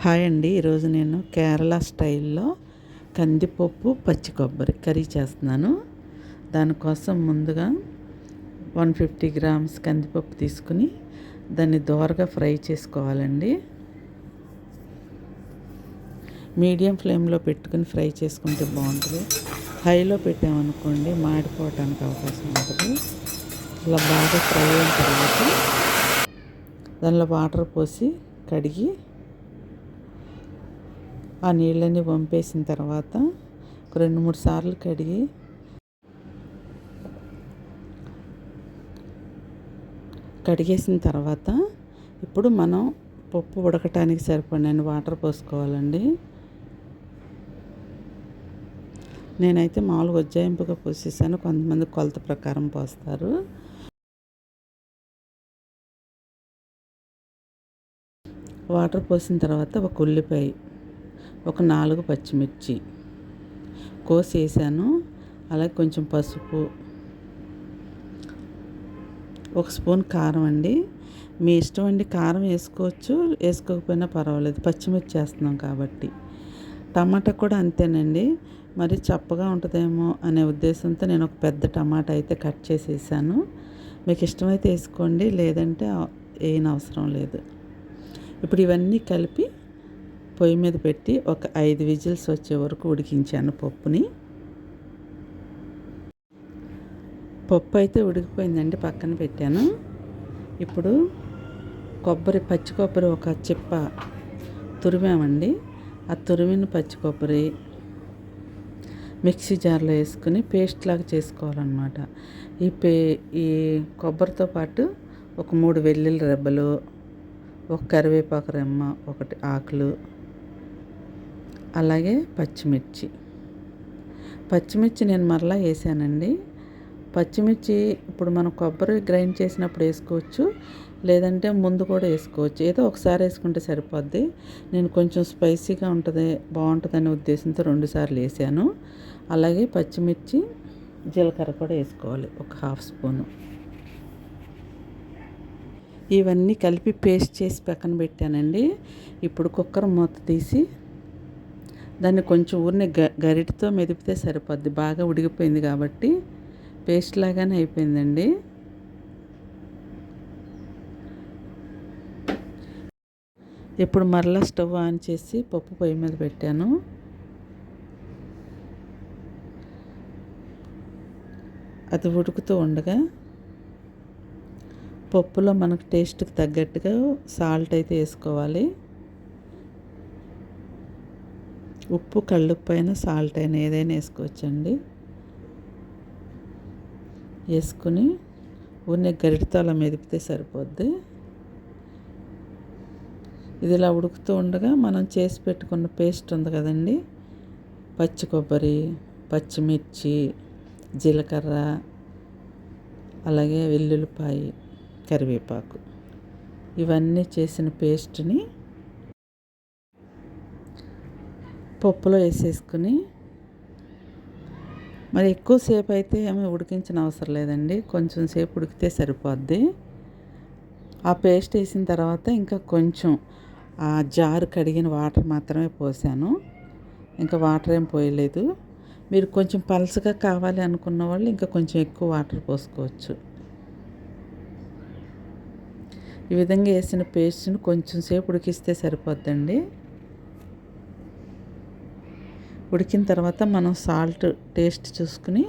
Hi అండి. ఈరోజు నేను కేరళ స్టైల్లో కందిపప్పు పచ్చి కొబ్బరి కర్రీ చేస్తున్నాను. దానికోసం ముందుగా వన్ ఫిఫ్టీ గ్రామ్స్ కందిపప్పు తీసుకుని దాన్ని దోరగా ఫ్రై చేసుకోవాలండి. మీడియం ఫ్లేమ్లో పెట్టుకుని ఫ్రై చేసుకుంటే బాగుంటుంది. హైలో పెట్టామనుకోండి మాడిపోవటానికి అవకాశం ఉంటుంది. ఇలా బాగా ఫ్రై అయిన తర్వాత దానిలో వాటర్ పోసి కడిగి ఆ నీళ్ళని పంపేసిన తర్వాత ఒక రెండు మూడు సార్లు కడిగి కడిగేసిన తర్వాత ఇప్పుడు మనం పప్పు ఉడకటానికి సరిపడిన వాటర్ పోసుకోవాలండి. నేనైతే మామూలుగా ఉజ్జాయింపుగా పోసేసాను. కొంతమంది కొలత ప్రకారం పోస్తారు. వాటర్ పోసిన తర్వాత ఒక ఉల్లిపాయ ఒక నాలుగు పచ్చిమిర్చి కోసి వేసాను అలాగే కొంచెం పసుపు ఒక స్పూన్ కారం అండి. మీ ఇష్టం అండి కారం వేసుకోవచ్చు వేసుకోకపోయినా పర్వాలేదు. పచ్చిమిర్చి వేస్తున్నాం కాబట్టి. టమాటా కూడా అంతేనండి. మరి చప్పగా ఉంటుందేమో అనే ఉద్దేశంతో నేను ఒక పెద్ద టమాటా అయితే కట్ చేసేసాను. మీకు ఇష్టమైతే వేసుకోండి లేదంటే ఏం అవసరం లేదు. ఇప్పుడు ఇవన్నీ కలిపి పొయ్యి మీద పెట్టి ఒక ఐదు విజిల్స్ వచ్చే వరకు ఉడికించాను పప్పుని. పప్పు అయితే ఉడికిపోయిందండి పక్కన పెట్టాను. ఇప్పుడు కొబ్బరి పచ్చి కొబ్బరి ఒక చిప్ప తురిమామండి. ఆ తురిమిన పచ్చి కొబ్బరి మిక్సీ జార్లో వేసుకుని పేస్ట్ లాగా చేసుకోవాలన్నమాట. ఈ పే ఈ కొబ్బరితో పాటు ఒక మూడు వెల్లుల్లి రెబ్బలు ఒక కరివేపాకు రెమ్మ ఒకటి ఆకులు అలాగే పచ్చిమిర్చి. పచ్చిమిర్చి నేను మరలా వేసానండి. పచ్చిమిర్చి ఇప్పుడు మనం కొబ్బరి గ్రైండ్ చేసినప్పుడు వేసుకోవచ్చు లేదంటే ముందు కూడా వేసుకోవచ్చు. ఏదో ఒకసారి వేసుకుంటే సరిపోద్ది. నేను కొంచెం స్పైసీగా ఉంటుంది బాగుంటుందనే ఉద్దేశంతో రెండుసార్లు వేసాను. అలాగే పచ్చిమిర్చి జీలకర్ర కూడా వేసుకోవాలి ఒక హాఫ్ స్పూను. ఇవన్నీ కలిపి పేస్ట్ చేసి పక్కన పెట్టానండి. ఇప్పుడు కుక్కర్ మూత తీసి దాన్ని కొంచెం ఊరిని గ గరిటతో మెదిపితే సరిపోద్ది. బాగా ఉడికిపోయింది కాబట్టి పేస్ట్ లాగానే అయిపోయిందండి. ఇప్పుడు మరలా స్టవ్ ఆన్ చేసి పప్పు పొయ్యి మీద పెట్టాను. అది ఉడుకుతూ ఉండగా పప్పులో మనకు టేస్ట్కి తగ్గట్టుగా సాల్ట్ అయితే వేసుకోవాలి. ఉప్పు కళ్ళుప్పు అయినా సాల్ట్ అయినా ఏదైనా వేసుకోవచ్చండి. వేసుకుని ఊరిని గరిటతో అలా మెదిపితే సరిపోద్ది. ఇది ఇలా ఉడుకుతూ ఉండగా మనం చేసి పెట్టుకున్న పేస్ట్ ఉంది కదండి. పచ్చి కొబ్బరి పచ్చిమిర్చి జీలకర్ర అలాగే వెల్లుల్లిపాయి కరివేపాకు. ఇవన్నీ చేసిన పేస్ట్ని పప్పులో వేసేసుకుని మరి ఎక్కువసేపు అయితే ఏమి ఉడికించిన అవసరం లేదండి. కొంచెం సేపు ఉడికితే సరిపోద్ది. ఆ పేస్ట్ వేసిన తర్వాత ఇంకా కొంచెం ఆ జారు కడిగిన వాటర్ మాత్రమే పోసాను. ఇంకా వాటర్ ఏం పోయలేదు. మీరు కొంచెం పలసగా కావాలి అనుకున్న వాళ్ళు ఇంకా కొంచెం ఎక్కువ వాటర్ పోసుకోవచ్చు. ఈ విధంగా వేసిన పేస్ట్ని కొంచెం సేపు ఉడికిస్తే సరిపోద్దండి. ఉడికిన తర్వాత మనం సాల్ట్ టేస్ట్ చూసుకుని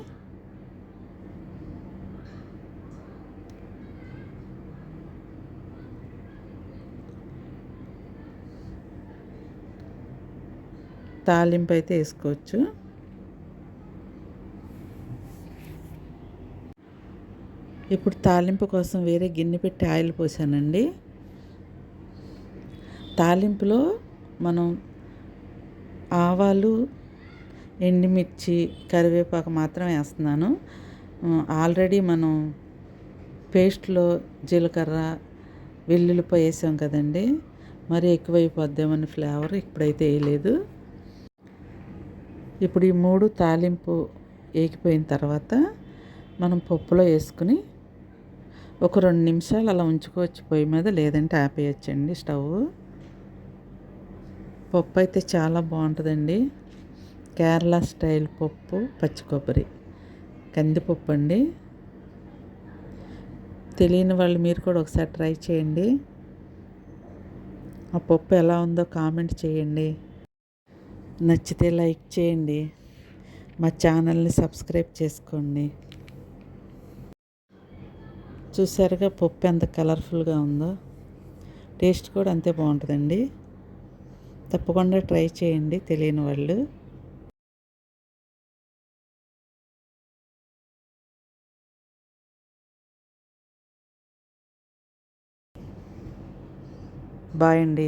తాలింపు అయితే వేసుకోవచ్చు. ఇప్పుడు తాలింపు కోసం వేరే గిన్నె పెట్టి ఆయిల్ పోసానండి. తాలింపులో మనం ఆవాలు ఎండుమిర్చి కరివేపాకు మాత్రం వేస్తున్నాను. ఆల్రెడీ మనం పేస్ట్లో జీలకర్ర వెల్లుల్లిపాయ వేసాం కదండి. మరీ ఎక్కువైపోద్దామని ఫ్లేవర్ ఇప్పుడైతే వేయలేదు. ఇప్పుడు ఈ మూడు తాలింపు వేగిపోయిన తర్వాత మనం పప్పులో వేసుకుని ఒక రెండు నిమిషాలు అలా ఉంచుకోవచ్చు పొయ్యి మీద లేదంటే ఆపేయచ్చండి స్టవ్. పప్పు అయితే చాలా బాగుంటుందండి. కేరళ స్టైల్ పప్పు పచ్చి కొబ్బరి. కందిపప్పు అండి. తెలియని వాళ్ళు మీరు కూడా ఒకసారి ట్రై చేయండి. ఆ పప్పు ఎలా ఉందో కామెంట్ చేయండి. నచ్చితే లైక్ చేయండి. మా ఛానల్ని సబ్స్క్రైబ్ చేసుకోండి. చూసారుగా పప్పు ఎంత కలర్ఫుల్గా ఉందో. టేస్ట్ కూడా అంతే బాగుంటుందండి. తప్పకుండా ట్రై చేయండి తెలియని వాళ్ళు. బాయ్ అండి